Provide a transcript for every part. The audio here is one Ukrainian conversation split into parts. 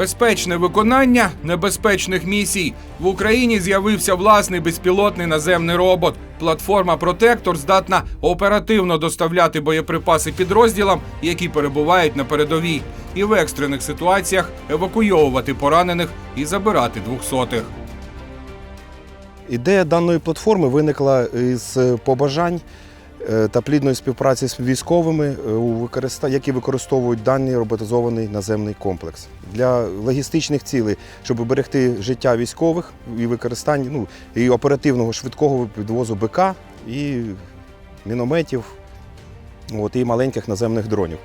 Безпечне виконання небезпечних місій в Україні з'явився власний безпілотний наземний робот. Платформа Протектор здатна оперативно доставляти боєприпаси підрозділам, які перебувають на передовій, і в екстрених ситуаціях евакуйовувати поранених і забирати двохсотих. Ідея даної платформи виникла із побажань е, та плідної співпраці з військовими, е, які використовують даний роботизований наземний комплекс для логістичних цілей, щоб берегти життя військових і використання ну, і оперативного швидкого підвозу БК і мінометів, от, і маленьких наземних дронів.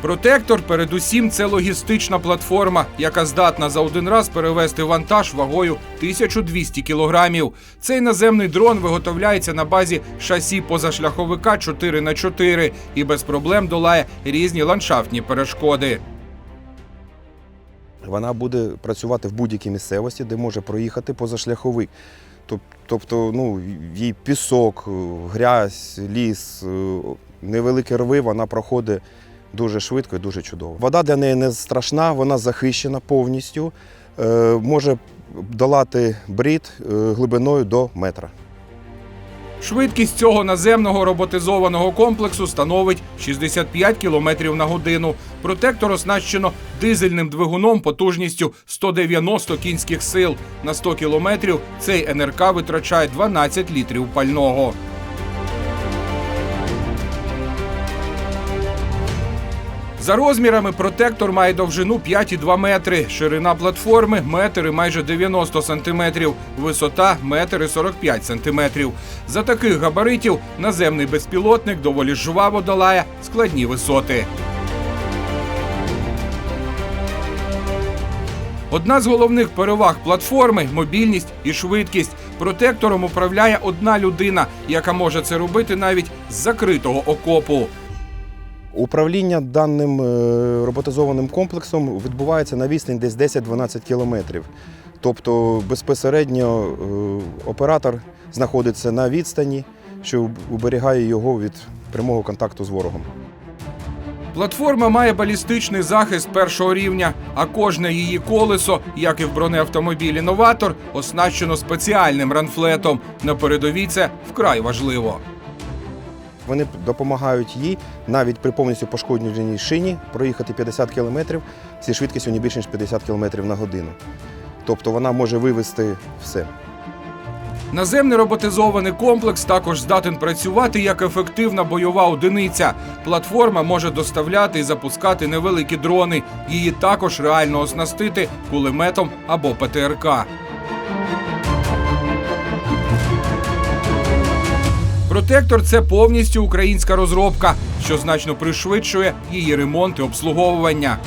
Протектор, передусім, це логістична платформа, яка здатна за один раз перевести вантаж вагою 1200 кілограмів. Цей наземний дрон виготовляється на базі шасі позашляховика 4х4 і без проблем долає різні ландшафтні перешкоди. Вона буде працювати в будь-якій місцевості, де може проїхати позашляховик. Тобто, ну, їй пісок, грязь, ліс, е, невеликі рви, вона проходить дуже швидко і дуже чудово. Вода для неї не страшна, вона захищена повністю, е, може долати брід е, глибиною до метра. Швидкість цього наземного роботизованого комплексу становить 65 км на годину. Протектор оснащено дизельним двигуном потужністю 190 кінських сил. На 100 км цей НРК витрачає 12 літрів пального. За розмірами протектор має довжину 5,2 метри, ширина платформи метр і майже 90 сантиметрів, висота метр і 45 сантиметрів. За таких габаритів наземний безпілотник доволі жваво долає складні висоти. Одна з головних переваг платформи мобільність і швидкість. Протектором управляє одна людина, яка може це робити навіть з закритого окопу. Управління даним е, роботизованим комплексом відбувається на відстані десь 10-12 кілометрів. Тобто безпосередньо е, оператор знаходиться на відстані, що уберігає його від прямого контакту з ворогом. Платформа має балістичний захист першого рівня, а кожне її колесо, як і в бронеавтомобілі Новатор, оснащено спеціальним ранфлетом. На передовій це вкрай важливо. Вони допомагають їй навіть при повністю пошкодженій шині проїхати 50 кілометрів зі швидкістю не більше ніж 50 кілометрів на годину. Тобто вона може вивести все. Наземний роботизований комплекс також здатен працювати як ефективна бойова одиниця. Платформа може доставляти і запускати невеликі дрони. Її також реально оснастити кулеметом або ПТРК. Протектор це повністю українська розробка, що значно пришвидшує її ремонт і обслуговування.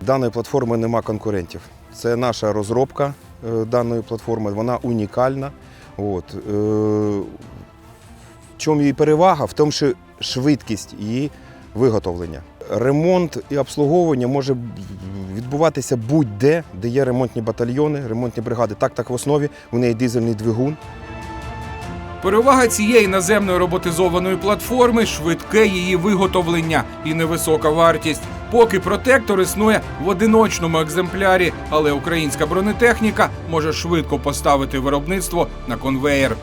Даної платформи нема конкурентів. Це наша розробка е, даної платформи, вона унікальна. От. е, В чому її перевага? В тому, що швидкість її виготовлення. Ремонт і обслуговування може відбуватися будь-де, де є ремонтні батальйони, ремонтні бригади. Так, так в основі у неї дизельний двигун. Перевага цієї наземної роботизованої платформи швидке її виготовлення і невисока вартість. Поки протектор існує в одиночному екземплярі, але українська бронетехніка може швидко поставити виробництво на конвеєр.